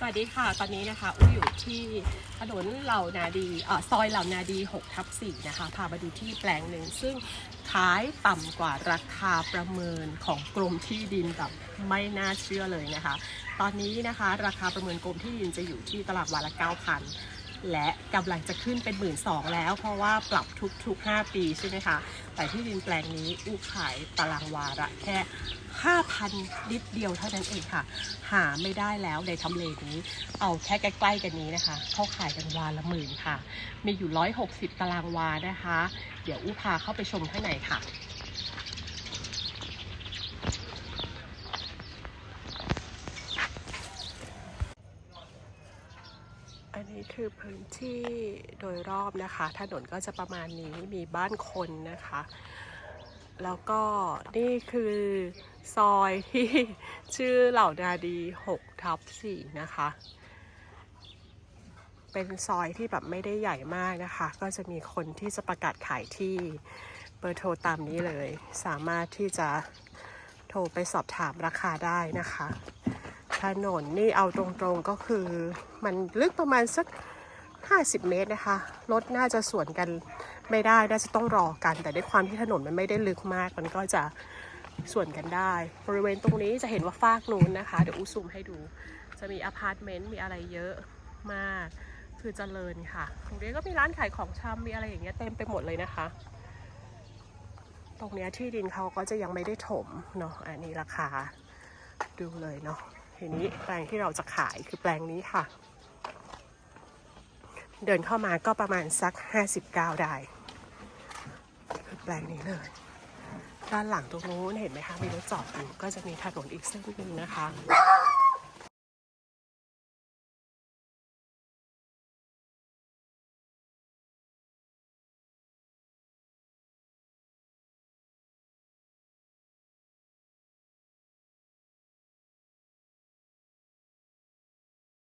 สวัสดีค่ะ ตอนนี้นะคะอุ้ยอยู่ที่ถนนเหล่านาดีเอ่อซอยเหล่านาดี6ทับ4นะคะ พามาดูที่แปลงหนึ่ง ซึ่งขายต่ำกว่าราคาประเมินของกรมที่ดินแบบไม่น่าเชื่อเลยนะคะ ตอนนี้นะคะ ราคาประเมินกรมที่ดินจะอยู่ที่ตลาดวันละ9,000 และกำลังจะขึ้นเป็น1 2ื่นสองแล้ว เพราะว่าปรับทุกๆ 5 ปีใช่ไหมคะแต่ที่ดินแปลงนี้อู้ขายตารางวาละแค่ 5,000 นิดเดียวเท่านั้นเองค่ะ หาไม่ได้แล้วในทำเลนี้ เอาแค่ใกล้ๆกันนี้นะคะเขาขายกันวาละหมื่นค่ะ มีอยู่ 160 ตารางวานะคะ เดี๋ยวอู้พาเข้าไปชมข้างในค่ะ อันนี้คือพื้นที่โดยรอบนะคะ ถนนก็จะประมาณนี้มีบ้านคนนะคะ แล้วก็นี่คือซอยที่ชื่อเหล่านาดี6ทับ4นะคะ เป็นซอยที่แบบไม่ได้ใหญ่มากนะคะ ก็จะมีคนที่จะประกาศขายที่เบอร์โทรตามนี้เลย สามารถที่จะโทรไปสอบถามราคาได้นะคะ ถนนนี่เอาตรงๆก็คือ มันลึกประมาณสัก 50 เมตรนะคะ รถน่าจะสวนกันไม่ได้ น่าจะต้องรอกัน แต่ด้วยความที่ถนนมันไม่ได้ลึกมาก มันก็จะสวนกันได้ บริเวณตรงนี้จะเห็นว่าฟากนู้นนะคะ เดี๋ยวอูซูมให้ดู จะมีอพาร์ตเมนต์ มีอะไรเยอะมาก คือเจริญค่ะ ตรงนี้ก็มีร้านขายของชำมีอะไรอย่างเงี้ยเต็มไปหมดเลยนะคะ ตรงเนี้ยที่ดินเขาก็จะยังไม่ได้ถมเนาะ อันนี้ราคาดูเลยเนาะ ทีนี้แปลงที่เราจะขายคือแปลงนี้ค่ะ เดินเข้ามาก็ประมาณสัก 59 ได้ คือแปลงนี้เลย ด้านหลังตรงนู้นเห็นไหมคะ มีรถจอดอยู่ก็จะมีถนนอีกเส้นหนึ่งนะคะ